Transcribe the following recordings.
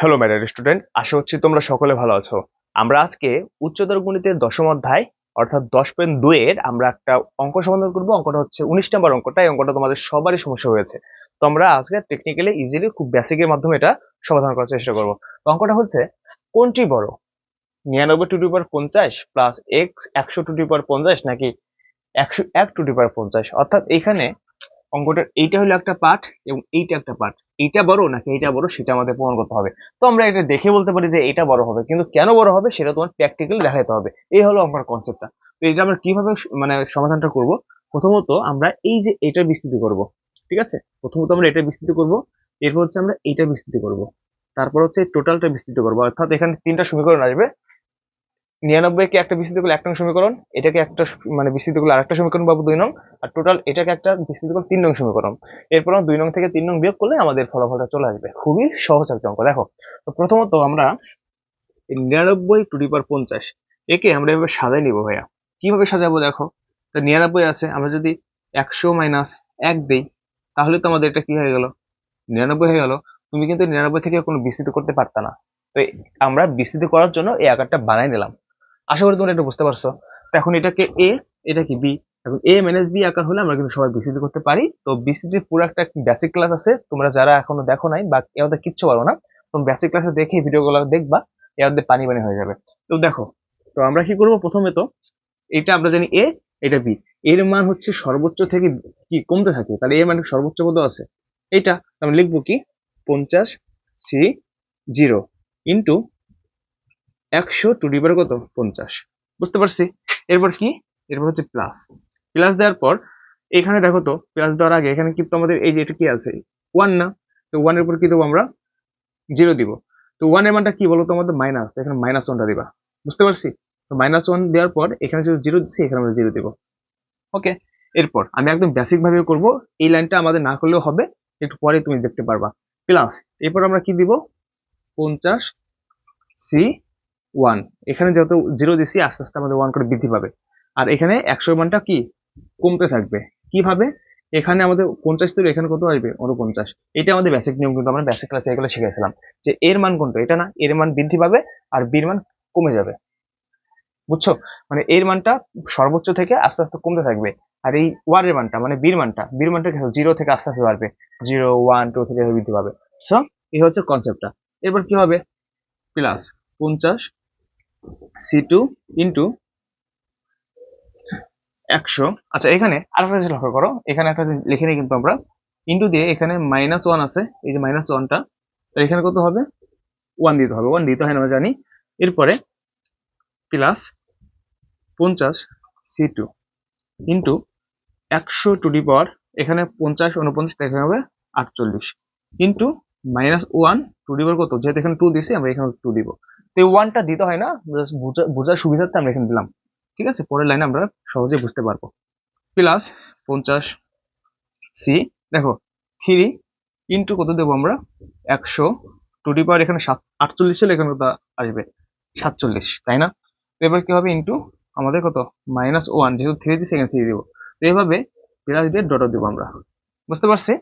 Hello madam student আশা হচ্ছি তোমরা সকলে ভালো আছো। আমরা আজকে উচ্চতর গণিতের দশম অধ্যায়, অর্থাৎ দশ পয়েন্ট দুয়ের আমরা একটা অঙ্ক সমাধান করব। অঙ্কটা হচ্ছে উনিশ নম্বর অঙ্কটা এই অঙ্কটা তোমাদের সবারই সমস্যা হয়েছে। তো আমরা আজকে টেকনিক্যালি ইজিলি খুব বেসিকের মাধ্যমে এটা সমাধান করার চেষ্টা করব। অঙ্কটা হচ্ছে, কোনটি বড়? নিরানব্বই টু পার পঞ্চাশ প্লাস এক্স একশো টু টু পার পঞ্চাশ নাকি একশো এক টু টু পার পঞ্চাশ? অর্থাৎ এখানে অঙ্কটার এইটা হলো একটা পার্ট এবং এইটা একটা পার্ট এইটা বড় নাকি এইটা বড় সেটা আমাদের প্রমাণ করতে হবে। তো আমরা এটা দেখে বলতে পারি যে এটা বড় হবে, কিন্তু কেন বড় হবে সেটা তোমার প্র্যাকটিক্যালি দেখাতে হবে। এই হলো আমার কনসেপ্টটা তো এটা আমরা কীভাবে মানে সমাধানটা করব? প্রথমত আমরা এই যে এটা বিস্তৃতি করব, ঠিক আছে? প্রথমত আমরা এটা বিস্তৃতি করব, এরপর হচ্ছে আমরা এইটা বিস্তৃতি করব। তারপর হচ্ছে টোটালটা বিস্তৃত করব। অর্থাৎ এখানে তিনটা সমীকরণ আসবে। নিরানব্বই কে একটা বিস্তৃত করলে এক নং সমীকরণ, এটাকে একটা মানে বিস্তৃত করলে আরেকটা সমীকরণ পাবো দুই নং, আর টোটাল এটাকে একটা বিস্তৃত করলে তিন নং সমীকরণ। এরপর দুই নং থেকে তিন নং বিয়োগ করলে আমাদের ফলাফলটা চলে আসবে। খুবই সহজ একটা অঙ্ক, দেখো। তো প্রথমত আমরা নিরানব্বই টু ডিপার পঞ্চাশ, একে আমরা এভাবে সাজাই নিব ভাইয়া। কীভাবে সাজাবো দেখো? তো নিরানব্বই আছে, আমরা যদি একশো মাইনাস এক দিই, তাহলে তো আমাদের এটা কি হয়ে গেল? নিরানব্বই হয়ে গেল। তুমি কিন্তু নিরানব্বই থেকে কোনো বিস্তৃত করতে পারতা না। তো আমরা বিস্তৃত করার জন্য এই আকারটা বানাই নিলাম। আশা করি তোমরা এটা বুঝতে পারছ। এখন এটাকে এ এটা কি বি এখন এ মাইনাস বি আকার হলে আমরা কিন্তু সবাই বিস্তৃত করতে পারি। তো বিস্তৃতির পুরো একটা বেসিক ক্লাস আছে। তোমরা যারা এখনও দেখো নাই বা এদের কিচ্ছু পারো না তুমি বেসিক ক্লাসে দেখে ভিডিওগুলো দেখবা এদের পানি পানি হয়ে যাবে। তো দেখো, তো আমরা কি করব প্রথমে তো? এটা আমরা জানি এ এটা বি এর মান হচ্ছে সর্বোচ্চ থেকে কি কমতে থাকে? তাহলে এর মানে সর্বোচ্চ কত আছে? এটা আমি লিখব কি? পঞ্চাশ সি জিরো ইন্টু একশো টু ডিবার কত? পঞ্চাশ। বুঝতে পারছি? এরপর কি? এরপর হচ্ছে প্লাস প্লাস দেওয়ার পর, এখানে দেখো তো প্লাস দেওয়ার আগে এখানে কিন্তু আমাদের এই যে এটা কি আছে? ওয়ান না? তো ওয়ানের উপর কি দেবো আমরা জিরো দিব। তো ওয়ানের মানটা কি বলো তো আমাদের? মাইনাস এখানে মাইনাস ওয়ানটা দিবা। বুঝতে পারছি? তো মাইনাস ওয়ান দেওয়ার পর এখানে যদি জিরো দিচ্ছি এখানে আমরা জিরো দিব। ওকে এরপর আমি একদম বেসিক ভাবে করব, এই লাইনটা আমাদের না করলেও হবে, একটু পরে তুমি দেখতে পারবা। প্লাস এরপর আমরা কি দিব? পঞ্চাশ সি ওয়ান এখানে যেহেতু জিরো দিচ্ছি আস্তে আস্তে আমাদের ওয়ান করে বৃদ্ধি পাবে। আর এখানে একশো মানটা কি? কমতে থাকবে। কীভাবে? এখানে আমাদের পঞ্চাশ থেকে এখানে কত আসবে? উনপঞ্চাশ এটা আমাদের বেসিক নিয়ম কিন্তু আমরা বেসিক ক্লাসে এগুলো শিখেছিলাম যে এর মান কোনটা? এটা না, এর মান বৃদ্ধি পাবে আর বির মান কমে যাবে। বুঝছ? মানে এর মানটা সর্বোচ্চ থেকে আস্তে আস্তে কমতে থাকবে। আর এই ওয়ার এর মানটা মানে বির মানটা বীর মানটা জিরো থেকে আস্তে আস্তে বাড়বে। জিরো ওয়ান টু থেকে বৃদ্ধি পাবে। সো এই হচ্ছে কনসেপ্টটা এরপর কি হবে? প্লাস পঞ্চাশ সি টু ইন্টু একশো। আচ্ছা এখানে আরেকটা জিনিস লক্ষ্য করো। এখানে একটা লিখে নিই কিন্তু আমরা। ইন্টু দিয়ে এখানে মাইনাস ওয়ান আছে। এই যে মাইনাস ওয়ানটা এখানে কত হবে? ওয়ান দিতে হবে। ওয়ান দিতে হয় না জানি। এরপরে প্লাস পঞ্চাশ সি টু ইন্টু একশো টু ডি পাওয়ার এখানে পঞ্চাশ, উনপঞ্চাশ এখানে হবে আটচল্লিশ। Into minus one to the power কত? যেহেতু এখানে টু দিছি, আমরা এখানে টু দিব। তো ওয়ানটা দিতে হয় না বোঝার সুবিধার্থে আমরা এখানে দিলাম। ঠিক আছে? পরের লাইনে আমরা সহজে বুঝতে পারব। প্লাস পঞ্চাশ সি দেখো থ্রি ইন্টু কত দেবো আমরা? একশো। টু ডি পাওয়ার এখানে সাত, আটচল্লিশ ছিল এখানে কত আসবে? সাতচল্লিশ, তাই না? তো এবার কি হবে ইন্টু আমাদের কত? মাইনাস ওয়ান যেহেতু থ্রি দিচ্ছে এখানে থ্রি দিব। তো এইভাবে প্লাস দিয়ে ডট দিব আমরা। বুঝতে পারছি?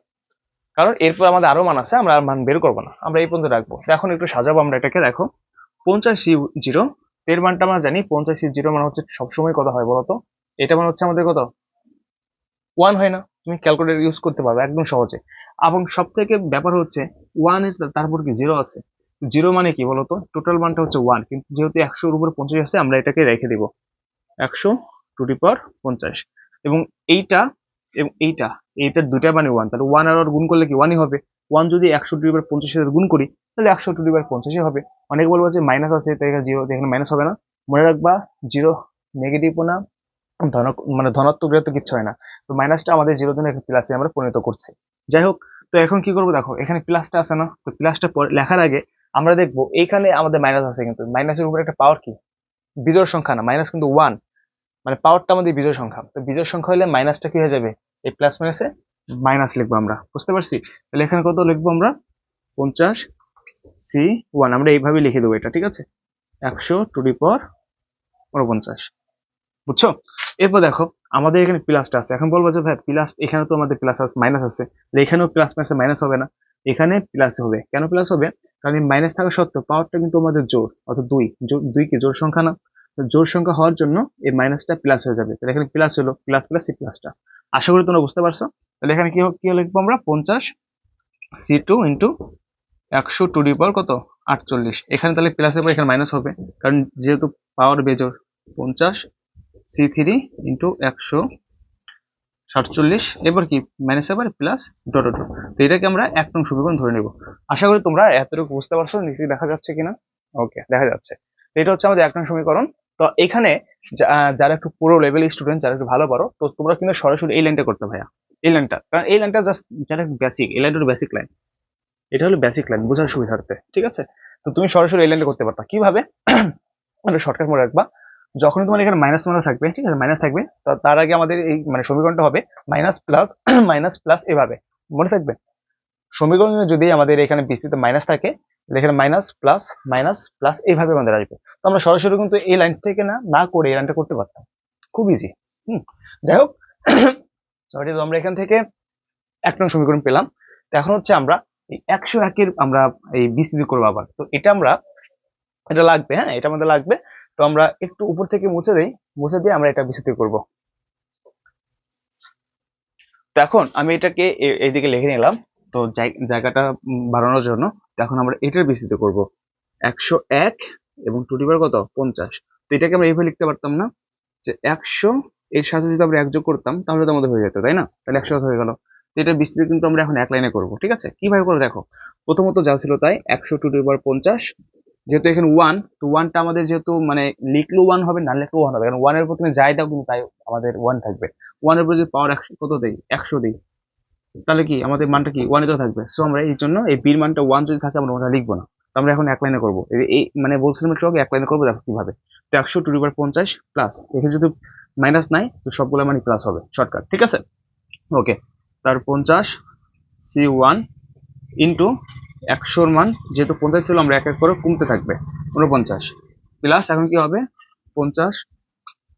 কারণ এরপর আমাদের আরও মান আছে, আমরা আর মান বের করব না। আমরা এই পর্যন্ত রাখব। এখন একটু সাজাবো আমরা এটাকে, দেখো। পঞ্চাশ জিরো, এর মানটা আমরা জানি, পঞ্চাশ জিরো মানে হচ্ছে সবসময় কত হয় বলতো? এটা মানে হচ্ছে আমাদের কত? ওয়ান হয় না। তুমি ক্যালকুলেটর ইউজ করতে পারবে একদম সহজে। এবং সব থেকে ব্যাপার হচ্ছে ওয়ানের তারপর কি জিরো আছে? জিরো মানে কি বলতো? টোটাল মানটা হচ্ছে ওয়ান কিন্তু যেহেতু একশোর উপর পঞ্চাশ আছে, আমরা এটাকে রেখে দিব। একশো টু ডি পাওয়ার পঞ্চাশ। এবং এইটা এবং এইটা এইটার দুইটা মানে ওয়ান তাহলে ওয়ান আর গুণ করলে কি ওয়ানই হবে? ওয়ান যদি একশো টু ডি পাওয়ার পঞ্চাশের সাথে গুণ করি, তাহলে একশো টু ডি পাওয়ার পঞ্চাশই হবে। অনেকে বলব যে মাইনাস আছে, তাই এখানে জিরো এখানে মাইনাস হবে না। মনে রাখবা জিরো নেগেটিভও না ধন মানে ধনাত্মক বৃহত্তর কিচ্ছু হয় না। তো মাইনাসটা আমাদের জিরো জন্য প্লাসে আমরা পরিণত করছি। যাই হোক, তো এখন কি করব দেখো, এখানে প্লাসটা আছে না, তো প্লাসটা লেখার আগে আমরা দেখব, এইখানে আমাদের মাইনাস আছে কিন্তু। মাইনাসের উপরে একটা পাওয়ার কি? বিজোড় সংখ্যা না মাইনাস কিন্তু ওয়ান মানে পাওয়ারটা আমাদের বিজোড় সংখ্যা। তো বিজোড় সংখ্যা হলে মাইনাসটা কি হয়ে যাবে? এই প্লাস মাইনাসে মাইনাস লিখব আমরা। বুঝতে পারছি? তাহলে এখানে কত লিখব আমরা? পঞ্চাশ সি ওয়ান আমরা এইভাবে লিখে দেবো এটা, ঠিক আছে? একশো টু ডি পাওয়ার উনপঞ্চাশ। বুঝছ? এরপর দেখো, আমাদের এখানে প্লাসটা আছে। এখন বলব যে, ভাই প্লাস এখানে তো আমাদের প্লাস আছে মাইনাস আছে। এখানেও প্লাস মাইনাস মাইনাস হবে না। এখানে প্লাস হবে। কেন প্লাস হবে? কারণ এই মাইনাস থাকা সত্ত্বেও পাওয়ারটা কিন্তু আমাদের জোর, অর্থাৎ দুই। দুই কি? জোর সংখ্যা না। জোর সংখ্যা হওয়ার জন্য এই মাইনাসটা প্লাস হয়ে যাবে। তাহলে এখানে প্লাস হলো প্লাস প্লাস সি প্লাসটা আশা করি তোমরা বুঝতে পারছ। তাহলে এখানে কি কি লিখব আমরা? পঞ্চাশ সি টু ইন্টু একশো টু ডি পাওয়ার কত? আটচল্লিশ। এখানে তাহলে প্লাসের পর এখানে মাইনাস হবে। কারণ যেহেতু পাওয়ার বেজোর পঞ্চাশ সি থ্রি ইন্টু একশো সাতচল্লিশ। এবার কি? মাইনাস এবার প্লাস ডট ডট তো এটাকে আমরা এক নং সমীকরণ ধরে নেব। আশা করি তোমরা এতটুকু বুঝতে পারছ নিচে দেখা যাচ্ছে কিনা? ওকে দেখা যাচ্ছে। এটা হচ্ছে আমাদের এক নং সমীকরণ। তো এখানে যারা একটু পুরো লেভেল স্টুডেন্ট যারা একটু ভালো পারো তো তোমরা কিন্তু সরাসরি এই লাইনটা করতে ভাইয়া। এই লাইনটা কারণ এই লাইনটা জাস্ট যারা বেসিক এই লাইনটা বেসিক লাইন এটা হলো বেসিক লাইন বোঝার সুবিধার্থে, ঠিক আছে? তো তুমি সরাসরি এই লাইনটা করতে পারতা। কীভাবে? আমরা শর্টকাট মনে রাখবা। যখনই তোমার এখানে মাইনাস মানে থাকবে, ঠিক আছে? মাইনাস থাকবে, তো তার আগে আমাদের এই মানে সমীকরণটা হবে মাইনাস প্লাস মাইনাস প্লাস এভাবে। মনে থাকবে? সমীকরণে যদি আমাদের এখানে বিস্তৃত মাইনাস থাকে এখানে মাইনাস প্লাস মাইনাস প্লাস এইভাবে আমাদের আসবে। তো আমরা সরাসরি কিন্তু এই লাইন থেকে না না করে এই লাইনটা করতে পারতাম। খুব ইজি হুম, যাই হোক। সরি তো আমরা এখান থেকে এক নং সমীকরণ পেলাম। তো এখন হচ্ছে আমরা এই একশো একের আমরা এই বিস্তৃতি করব আবার। তো এটা আমরা, এটা লাগবে হ্যাঁ এটা আমাদের লাগবে। তো আমরা একটু উপর থেকে মুছে দেই, মুছে দিয়ে আমরা এটা বিস্তৃতি করব। তো এখন আমি এটাকে এইদিকে লিখে নিলাম। তো জায়- জায়গাটা বাড়ানোর জন্য এখন আমরা এটার বিস্তৃত করব। একশো এক এবং টু ডিভার কত? পঞ্চাশ। তো এটাকে আমরা এইভাবে লিখতে পারতাম না যে একশো এর সাথে যদি আমরা এক যোগ করতাম তাহলে তো আমাদের হয়ে যেত, তাই না? তাহলে একশো হয়ে গেল। তো এটার বিস্তৃতি কিন্তু আমরা এখন এক লাইনে করব, ঠিক আছে? কীভাবে করে দেখো, প্রথমত যা ছিল তাই, একশো টু ডিভার পঞ্চাশ, যেহেতু এখানে ওয়ান তো ওয়ানটা আমাদের যেহেতু মানে লিখলেও ওয়ান হবে, না লিখলেও ওয়ান হবে। কারণ ওয়ানের উপর তুমি যাই দাও কিন্তু তাই আমাদের ওয়ান থাকবে। ওয়ানের উপর যদি পাওয়ার একশো, কত দেই? একশো দিই। তাহলে কি আমাদের মানটা কি? ওয়ানে তো থাকবে। সো আমরা এই জন্য এই বির মানটা ওয়ান যদি থাকে, আমরা ওটা লিখব না। তো আমরা এখন এক লাইনে করব। এই- মানে বলছিলাম একটু আগে, এক লাইনে করব, দেখো কীভাবে। তো একশো টু ডিভার পঞ্চাশ প্লাস এখানে যদি মাইনাস নাই, তো সবগুলো মানে প্লাস হবে শর্টকাট ঠিক আছে? ওকে তার পঞ্চাশ সি ওয়ান ইন্টু একশোর মান, যেহেতু পঞ্চাশ ছিল, আমরা এক এক করে কমতে থাকবে উনপঞ্চাশ প্লাস এখন কি হবে? পঞ্চাশ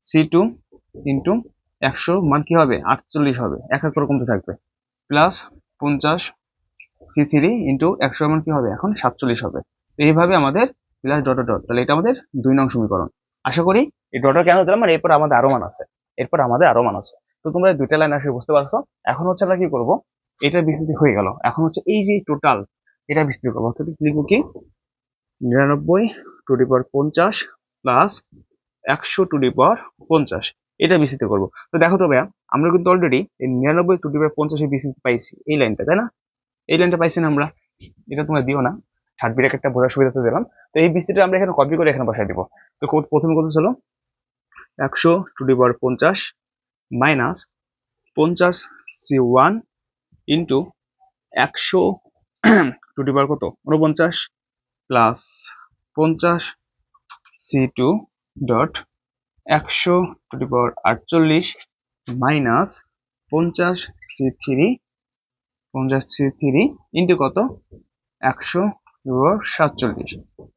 সি টু ইন্টু একশো মান কি হবে? আটচল্লিশ হবে, এক এক করে কমতে থাকবে। প্লাস পঞ্চাশ সি থ্রি ইন্টু একশো মান কি হবে? এখন সাতচল্লিশ হবে। এইভাবে আমাদের প্লাস ডট ডট তাহলে এটা আমাদের দুই নং সমীকরণ। আশা করি এই ডটটা কেন দিলাম? মানে এরপর আমাদের আরও মান আছে। এরপর আমাদের আরও মান আছে। তো তোমরা দুইটা লাইন আসলে বুঝতে পারছ। এখন হচ্ছে আমরা কি করব? এটার বিস্তৃতি হয়ে গেল। এখন হচ্ছে এই যে টোটাল এটা বিস্তৃতি করব। অর্থাৎ লিখব কি? নিরানব্বই টু ডি পঞ্চাশ প্লাস একশো টু ডি পঞ্চাশ। এটা বিস্তৃত করব। তো দেখো তো ভাইয়া, আমরা কিন্তু অলরেডি এই নিরানব্বই টু ডি পাওয়ার পঞ্চাশের বিস্তৃতি পাইছি এই লাইনটা তাই না? এই লাইনটা পাইছি না আমরা, এটা তোমরা দিও না। থার্ড ব্রেকেটটা বোঝার সুবিধাতে দিলাম। তো এই বিস্তৃতিটা আমরা এখানে কপি করে এখানে বসাই দিব। তো প্রথমে কত ছিল একশো টু ডি পাওয়ার পঞ্চাশ মাইনাস পঞ্চাশ সি ওয়ান ইন্টু একশো টু ডি পাওয়ার কত? উনপঞ্চাশ প্লাস পঞ্চাশ সি টু ডট একশো টু দি পাওয়ার আটচল্লিশ মাইনাস পঞ্চাশ সি থ্রি পঞ্চাশ সি থ্রি ইন্টু কত? একশো সাতচল্লিশ।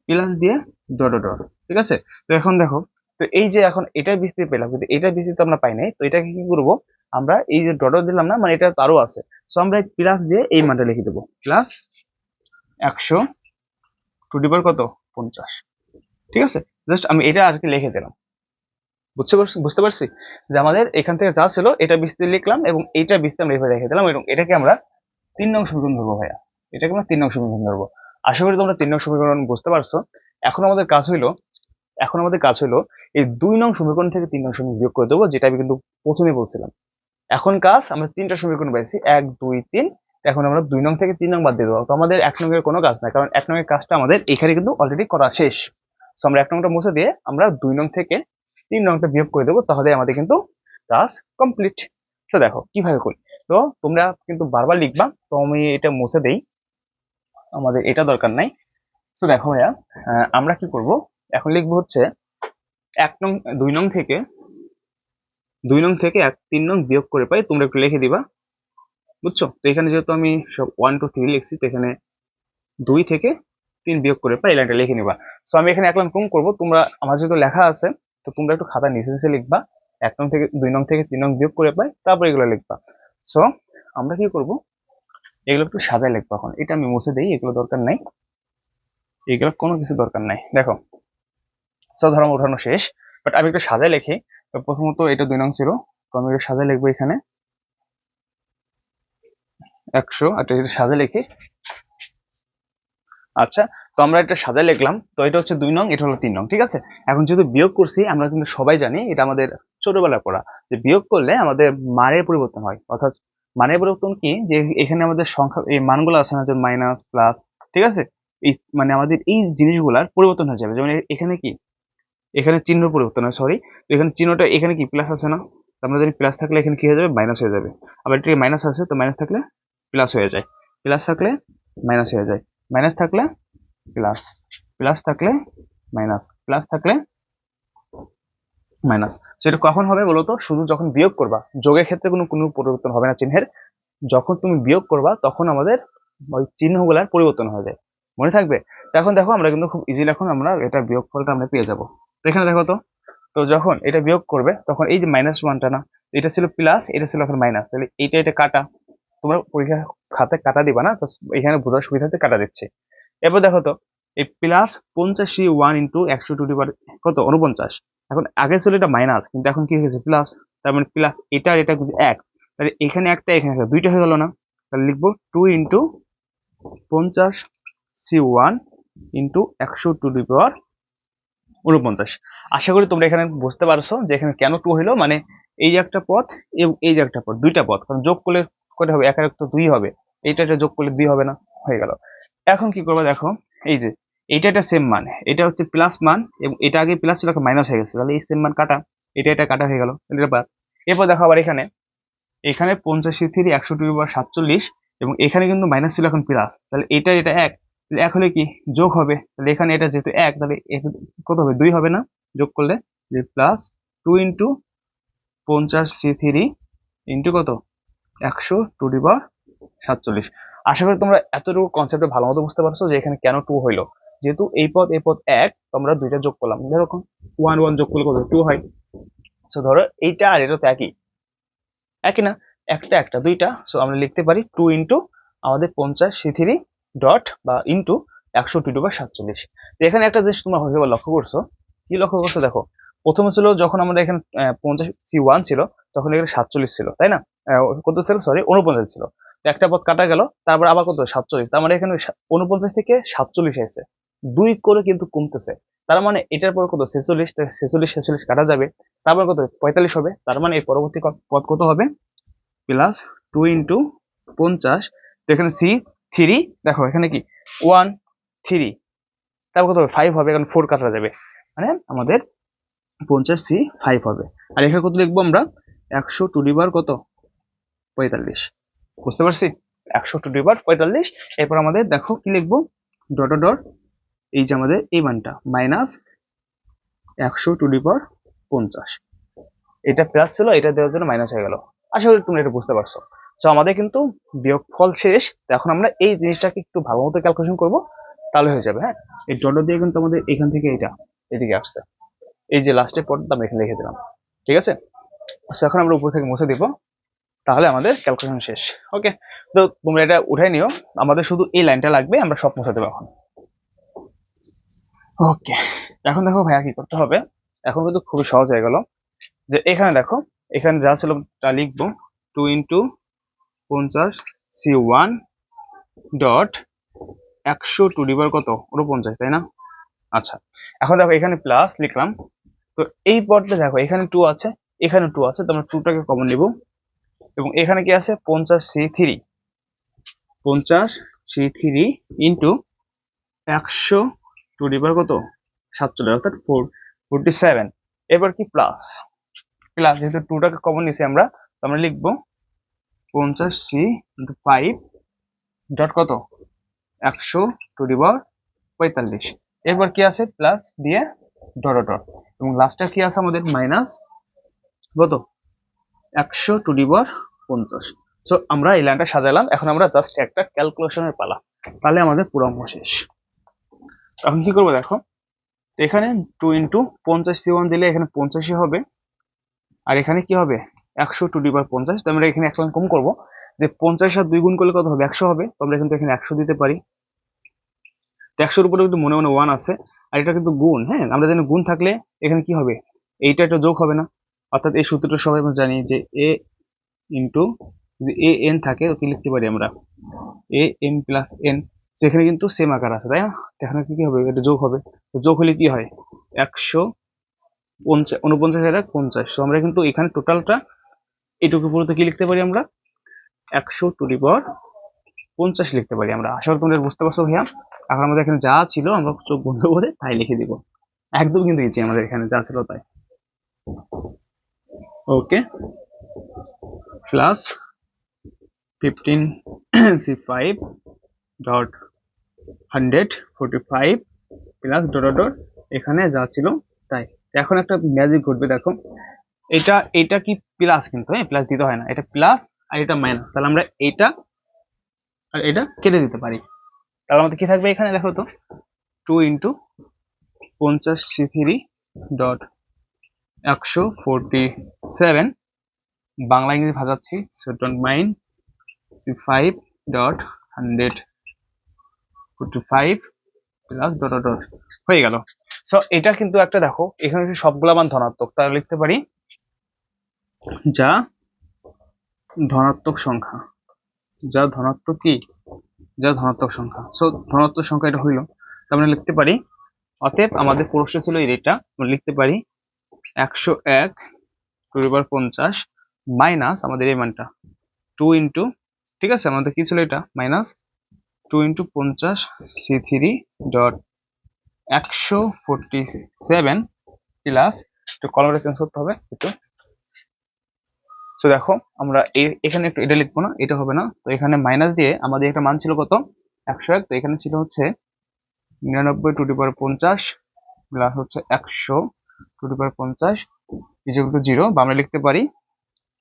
প্লাস দিয়ে ডট ডট ঠিক আছে? তো এখন দেখো, তো এই যে এখন এটার বিস্তৃতি পেলাম, কিন্তু এটার বিস্তৃতি আমরা পাই নাই, তো এটাকে কি করব? আমরা এই যে ডট দিলাম না মানে এটা তো আরও আছে। সো আমরা প্লাস দিয়ে এই মানটা লিখে দেবো। প্লাস একশো টু ডিবার কত? পঞ্চাশ। ঠিক আছে? জাস্ট আমি এটা আর কি লিখে দিলাম। বুঝতে পারছি বুঝতে পারছি? যে আমাদের এখান থেকে যা ছিল, এটা বিস্তৃতি লিখলাম এবং এইটা বিস্তৃতি আমরা এভাবে রেখে দিলাম এবং এটাকে আমরা তিন নং সমীকরণ ধরবো ভাইয়া। এটাকে আমরা তিন নং সমীকরণ ধরবো। আশা করি তোমরা তিন নং সমীকরণ বুঝতে পারছ। এখন আমাদের কাজ হইল, এখন আমাদের কাজ হইল এই দুই নং সমীকরণ থেকে তিন নং সমীকরণ বিয়োগ করে দেবো, যেটা আমি কিন্তু প্রথমে বলছিলাম। এখন কাজ, আমরা তিনটা সমীকরণ পাইছি, এক, দুই, তিন। এখন আমরা দুই নং থেকে তিন নং বাদ দিয়ে দেবো। তো আমাদের এক নং এর কোনো কাজ নাই, কারণ এক নং এর কাজটা আমাদের এখানে কিন্তু অলরেডি করা শেষ। সো আমরা এক নংটা মুছে দিয়ে আমরা দুই নং থেকে তিন নংটা বিয়োগ করে দেবো, তাহলে আমাদের কিন্তু কাজ কমপ্লিট তো দেখো, কীভাবে করি? তো তোমরা কিন্তু বারবার লিখবা, তো আমি এটা মুছে দেই। আমাদের এটা দরকার নাই। তো দেখো ভাইয়া আমরা কি করব? এখন লিখব হচ্ছে এক নং, দুই নং থেকে, দুই নং থেকে এক, তিন নং বিয়োগ করে পাই, তোমরা একটু লিখে দিবা। বুঝছ? তো এখানে যেহেতু আমি সব ওয়ান টু থ্রি লিখছি, তো এখানে দুই থেকে তিন বিয়োগ করে পাই, এই লাইনটা লিখে নিবা। সো আমি এখানে এক লাইন কম করব, তোমরা, আমার যেহেতু লেখা আছে তো তোমরা একটু খাতা নিচে নিচে লিখবা, এক নং থেকে, দুই নং থেকে তিন নং বিয়োগ করে পাই, তারপর এগুলো লিখবা। সো আমরা কি করব? এগুলো একটু সাজায় লিখব এখন। এটা আমি মুছে দিই, এগুলো দরকার নাই। এগুলো কোনো কিছু দরকার নাই। দেখো সব ধর্ম উঠানো শেষ বাট আমি একটু সাজায় লিখি। তো প্রথমত এটা দুই নং ছিল, তো আমি এটা সাজায় লিখব এখানে। একশো, আর এটা সাজায় লিখি। আচ্ছা তো আমরা এটা সাজায় লিখলাম। তো এটা হচ্ছে দুই নং, এটা হলো তিন নং, ঠিক আছে? এখন যেহেতু বিয়োগ করছি, আমরা কিন্তু সবাই জানি এটা আমাদের ছোটবেলায় পড়া। যে বিয়োগ করলে আমাদের মানের পরিবর্তন হয়। অর্থাৎ মানের পরিবর্তন কি? যে এখানে আমাদের সংখ্যা, এই মানগুলো আছে না মাইনাস প্লাস ঠিক আছে? এই মানে আমাদের এই জিনিসগুলার পরিবর্তন হয়ে যাবে। যেমন এখানে কি? এখানে চিহ্ন পরিবর্তন হয় সরি এখানে চিহ্নটা, এখানে কি? প্লাস আছে না? আমরা জানি প্লাস থাকলে এখানে কি হয়ে যাবে? মাইনাস হয়ে যাবে। আবার এটা মাইনাস আছে, তো মাইনাস থাকলে প্লাস হয়ে যায়। প্লাস থাকলে মাইনাস হয়ে যায়। মাইনাস থাকলে প্লাস প্লাস থাকলে মাইনাস প্লাস থাকলে মাইনাস সেটা কখন হবে বলো তো শুধু যখন বিয়োগ করবা, যোগের ক্ষেত্রে কোনো কোনো পরিবর্তন হবে না চিহ্নের। যখন তুমি বিয়োগ করবা, তখন আমাদের ওই চিহ্নগুলার পরিবর্তন হয়ে যায়। মনে থাকবে? এখন দেখো, আমরা কিন্তু খুব ইজিলি এখন আমরা এটা বিয়োগ ফলটা আমরা পেয়ে যাব। এখানে দেখো তো তো যখন এটা বিয়োগ করবে, তখন এই যে মাইনাস ওয়ানটা না, এটা ছিল প্লাস এটা ছিল এখন মাইনাস তাহলে এইটা, এটা কাটা। তোমরা পরীক্ষা খাতে কাটা দিবা না এখানে বোঝার সুবিধাতে কাটা দিচ্ছে। এবার দেখো তো, এই প্লাস পঞ্চাশি ওয়ান ইন্টু একশো টু ডিভার কত? উনপঞ্চাশ এখন আগে ছিল এটা মাইনাস কিন্তু এখন কি হয়েছে? প্লাস তার মানে প্লাস এটা এটা কিন্তু এক, তাহলে এখানে একটা এখানে একটা, দুইটা হয়ে গেল না? তাহলে লিখব টু ইন্টু পঞ্চাশ সি ওয়ান ইন্টু একশো টু ডি পাওয়ার উনপঞ্চাশ আশা করি তোমরা এখানে বুঝতে পারছ যে এখানে কেন টু হইল মানে এই যে একটা পথ, এই যে একটা পথ, দুইটা পথ। কারণ যোগ করলে কত হবে, এক এক তো দুই হবে। এইটা এটা যোগ করলে দুই হবে না, হয়ে গেল। এখন কি করব দেখো, এই যে, এইটা একটা সেম মান, এটা হচ্ছে প্লাস মান, এবং এটা আগে প্লাস ছিল মাইনাস হয়ে গেছে। তাহলে এই সেম মান কাটা, এটা এটা কাটা হয়ে গেল, এটা বাদ এরপর দেখো আবার এখানে এখানে পঞ্চাশি থ্রি একশো টু বা সাতচল্লিশ, এবং এখানে কিন্তু মাইনাস ছিল, এখন প্লাস তাহলে এটা এটা এক, তাহলে এক হলে কি? যোগ হবে। তাহলে এখানে এটা যেহেতু এক, তাহলে কত হবে? দুই হবে না? যোগ করলে, যে প্লাস টু ইন্টু পঞ্চাশ সি থ্রি ইন্টু কত? একশো টু ডি বা সাতচল্লিশ। আশা করি তোমরা এতটুকু কনসেপ্টে ভালো মতো বুঝতে পারছ যে এখানে কেন টু হইল। যেহেতু এই পদ এই পদ এক, তোমরা দুইটা যোগ করলাম। যেরকম ওয়ান ওয়ান যোগ করলে কত? টু হয়। সো ধরো এইটা আর এটা তো একই। একই না? একটা একটা, দুইটা। সো আমরা লিখতে পারি টু ইন্টু আমাদের পঞ্চাশ সি থ্রি ডট বা ইন্টু একশো টু বা সাতচল্লিশ। তো এখানে একটা জিনিস তোমরা হয়তো লক্ষ্য করছ। কি লক্ষ্য করছ? দেখো, প্রথমে ছিল যখন আমাদের এখানে পঞ্চাশ সি ওয়ান ছিল, তখন এখানে সাতচল্লিশ ছিল, তাই না? কত ছিল সরি উনপঞ্চাশ ছিল। একটা পথ কাটা গেল, তারপর আবার কত? সাতচল্লিশ। তার মানে এখানে উনপঞ্চাশ থেকে সাতচল্লিশ এসে দুই করে কিন্তু কমতেছে। তার মানে এটার পর কত? ছেচল্লিশ ছেচল্লিশ ছেচল্লিশ কাটা যাবে। তারপর কত? পঁয়তাল্লিশ হবে। তার মানে এই পরবর্তী পদ কত হবে? প্লাস টু ইন্টু পঞ্চাশ। তো এখানে সি থ্রি দেখো এখানে কি? ওয়ান থ্রি তারপর কত হবে? ফাইভ হবে। কারণ ফোর কাটা যাবে। মানে আমাদের পঞ্চাশ সি ফাইভ হবে। আর এখানে কত লিখব আমরা? একশো টু ডিবার কত? পঁয়তাল্লিশ। বুঝতে পারছি? একশো টু ডিবার পঁয়তাল্লিশ। এরপর আমাদের দেখো কি লিখব? ডট ডট এই যে আমাদের এই মানটা মাইনাস একশো টু ডিবার পঞ্চাশ। এটা প্লাস ছিল, এটা দেওয়ার জন্য মাইনাস হয়ে গেল। আশা করি তোমরা এটা বুঝতে পারছ। তো আমাদের কিন্তু বিয়োগফল শেষ। এখন আমরা এই জিনিসটাকে একটু ভালো মতো ক্যালকুলেশন করব, তাহলে হয়ে যাবে হ্যাঁ? এই ডট দিয়ে কিন্তু আমাদের এখান থেকে এটা, এদিকে আসছে। এই যে লাস্টের পর আমি এখানে লিখে দিলাম। ঠিক আছে? তো এখন আমরা উপর থেকে মুছে দিব। তাহলে আমাদের ক্যালকুলেশন শেষ। ওকে তো তোমরা এটা উঠাই নিও। আমাদের শুধু এই লাইনটা লাগবে, আমরা সব মুছে দেবো এখন ওকে এখন দেখো ভাইয়া কি করতে হবে? এখন কিন্তু খুবই সহজ হয়ে গেল। যে এখানে দেখো, এখানে যা ছিল তা লিখব। টু ইন্টু পঞ্চাশ সি ওয়ান ডট একশো টু ডিবার কত? উনপঞ্চাশ তাই না? আচ্ছা। এখন দেখো এখানে প্লাস লিখলাম। তো এই পদটা দেখো, এখানে টু আছে, এখানে টু আছে, তো আমরা টুটাকে কমন নিব। এবং এখানে কি আছে? পঞ্চাশ সি থ্রি পঞ্চাশ সি থ্রি ইন্টু একশো টু ডিবার কত? সাতচল্লিশ, অর্থাৎ ফোর ফোরটি সেভেন এবার কি প্লাস প্লাস যেহেতু টুটাকে কমন নিছি আমরা, তো আমরা লিখব পঞ্চাশ সি ইন্টু ফাইভ ডট কত? একশো টু ডিবার পঁয়তাল্লিশ। এরপর কি আছে? প্লাস দিয়ে ডট ডট এবং লাস্টে কি আছে আমাদের? মাইনাস কত? একশো টু ডিবার পঞ্চাশ। সো আমরা এই লাইনটা সাজালাম। এখন আমরা জাস্ট একটা ক্যালকুলেশনের পালা। তাহলে আমাদের পুরো অঙ্ক শেষ। এখন কি করব দেখো? এখানে টু ইন্টু পঞ্চাশ সি ওয়ান দিলে এখানে পঞ্চাশই হবে। আর এখানে কি হবে? একশো টু ডিবার পঞ্চাশ। তো আমরা এখানে এক লাইন কম করব। যে পঞ্চাশ আর দুই গুণ করলে কত হবে? একশো হবে। তো আমরা কিন্তু এখানে একশো দিতে পারি। তো একশোর উপরে কিন্তু মনে মনে ওয়ান আছে। আর এটা কিন্তু গুণ হ্যাঁ? আমরা জানি গুণ থাকলে এখানে কি হবে? এইটা একটা যোগ হবে না। অর্থাৎ এই সূত্রটা সবাই আমরা জানি যে এ ইন্টু যদি এ এন থাকে তো কি লিখতে পারি আমরা। এ এম প্লাস এন সেখানে কিন্তু সেম আকার আছে, তাই না? এখানে কি হবে? এটা যোগ হবে। তো যোগ হলে কি হয়? একশো পঞ্চাশ উনপঞ্চাশ হাজার পঞ্চাশ। তো আমরা কিন্তু এখানে টোটালটা এটুকু পুরোতে কি লিখতে পারি আমরা? একশো টু দি পাওয়ার পঞ্চাশ লিখতে পারি আমরা। আশা করি তোমরা বুঝতে পারছ, ভাইয়া। এখন আমাদের এখানে যা ছিল, আমরা চোখ বন্ধ করে তাই লিখে দিব। একদম কিন্তু ইজি আমাদের এখানে যা ছিল তাই। Okay plus fifteen C five dot hundred forty five plus dot dot এখানে যা ছিল তাই। এখন একটা ম্যাজিক ঘটবে, দেখো। এটা এটা কি প্লাস কিন্তু হ্যাঁ? প্লাস দিতে হয় না। এটা প্লাস আর এটা মাইনাস তাহলে আমরা এটা আর এটা কেটে দিতে পারি। তাহলে আমাদের কি থাকবে এখানে, দেখো তো? টু ইন্টু পঞ্চাশ সি থ্রি ডট একশো ফোরটি সেভেন বাংলা ইংরেজি ভাজাচ্ছি so don't mind five dot hundred forty five plus dot dot হয়ে গেল। সো এটা কিন্তু একটা দেখো, এখানে সবগুলা মান ধনাত্মক, তাহলে লিখতে পারি যা ধনাত্মক সংখ্যা। যা ধনাত্মক কি? যা ধনাত্মক সংখ্যা। সো ধনাত্মক সংখ্যা এটা হইল। তার মানে লিখতে পারি, অতএব আমাদের প্রশ্ন ছিল এই রেটটা লিখতে পারি একশো এক টু পাওয়ার পঞ্চাশ মাইনাস আমাদের এই মানটা টু ইন্টু ঠিক আছে? আমাদের কি ছিল এটা? মাইনাস টু ইন্টু পঞ্চাশ সি থ্রি ডট একশো ফোরটি সেভেন প্লাস একটু কলমটা চেঞ্জ করতে হবে একটু। তো দেখো, আমরা এখানে একটু এটা লিখব না, এটা হবে না। তো এখানে মাইনাস দিয়ে আমাদের একটা মান ছিল কত? একশো এক। তো এখানে ছিল হচ্ছে নিরানব্বই টু ডি পাওয়ার পঞ্চাশ প্লাস হচ্ছে একশো টু ডি পাওয়ার পঞ্চাশ ইজিকুল টু জিরো বা আমরা লিখতে পারি,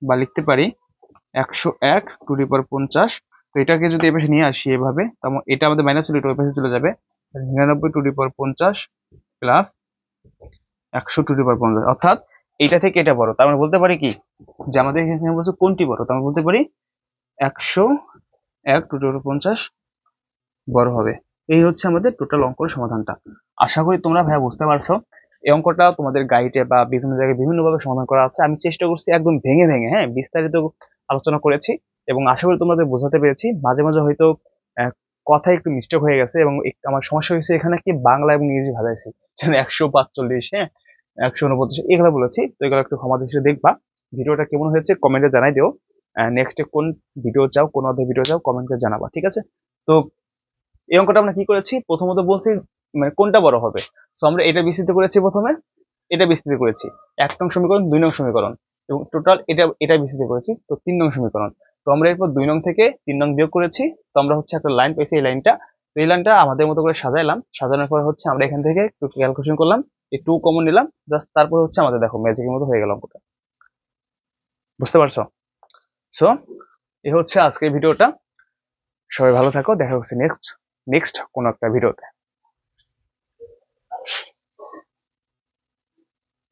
বা লিখতে পারি একশো এক টু ডি পাওয়ার পঞ্চাশ। তো এটাকে যদি এপাশে নিয়ে আসি এভাবে এটা আমাদের মাইনাস ছিল এটা ওই চলে যাবে। নিরানব্বই টু ডি পাওয়ার পঞ্চাশ প্লাস একশো টু ডি পাওয়ার পঞ্চাশ। অর্থাৎ এটা থেকে এটা বড়। তার মানে বলতে পারি কি? যে আমাদের এখানে বলছে কোনটি বড়? তার মানে বলতে পারি একশো এক টু ডি পাওয়ার পঞ্চাশ বড় হবে। এই হচ্ছে আমাদের টোটাল অঙ্কর সমাধানটা। আশা করি তোমরা ভাইয়া বুঝতে পারছ। এই অঙ্কটা তোমাদের গাইডে বা বিভিন্ন জায়গায় বিভিন্নভাবে সমাধান করা আছে। আমি চেষ্টা করছি একদম ভেঙে ভেঙে হ্যাঁ বিস্তারিত আলোচনা করেছি এবং আশা করি তোমাদের বোঝাতে পেরেছি। মাঝে মাঝে হয়তো কথায় একটু মিস্টেক হয়ে গেছে এবং আমার সমস্যা হয়েছে এখানে কি বাংলা এবং ইংরেজি ভাজাইছি। যেন একশো পাঁচচল্লিশ হ্যাঁ একশো উনপঞ্চাশ, এগুলো বলেছি। তো এগুলো একটু ক্ষমা দৃষ্টিতে দেখবা। ভিডিওটা কেমন হয়েছে কমেন্টে জানাই দিও। নেক্সট কোন ভিডিও চাও, কোন অধ্যায় ভিডিও চাও কমেন্টে জানাবা, ঠিক আছে? তো এই অঙ্কটা আমরা কি করেছি? প্রথমত বলছি মানে কোনটা বড় হবে? সো আমরা এটা বিস্তৃত করেছি প্রথমে, এটা বিস্তৃত করেছি। এক নং সমীকরণ, দুই নং সমীকরণ। এবং টোটাল এটা এটা বিস্তৃত করেছি, তো তিন নং সমীকরণ। তো আমরা এরপর দুই নং থেকে তিন নং বিয়োগ করেছি, তো আমরা হচ্ছে একটা লাইন পেয়েছি এই লাইনটা তো এই লাইনটা আমাদের মতো করে সাজাইলাম। সাজানোর পর হচ্ছে আমরা এখান থেকে একটু ক্যালকুলেশন করলাম, এই টু কমন নিলাম জাস্ট তারপর হচ্ছে আমাদের দেখো ম্যাজিকের মতো হয়ে গেল অঙ্কটা। বুঝতে পারছ? সো এ হচ্ছে আজকের ভিডিওটা। সবাই ভালো থাকো, দেখা হচ্ছে নেক্সট নেক্সট কোনো একটা ভিডিওতে।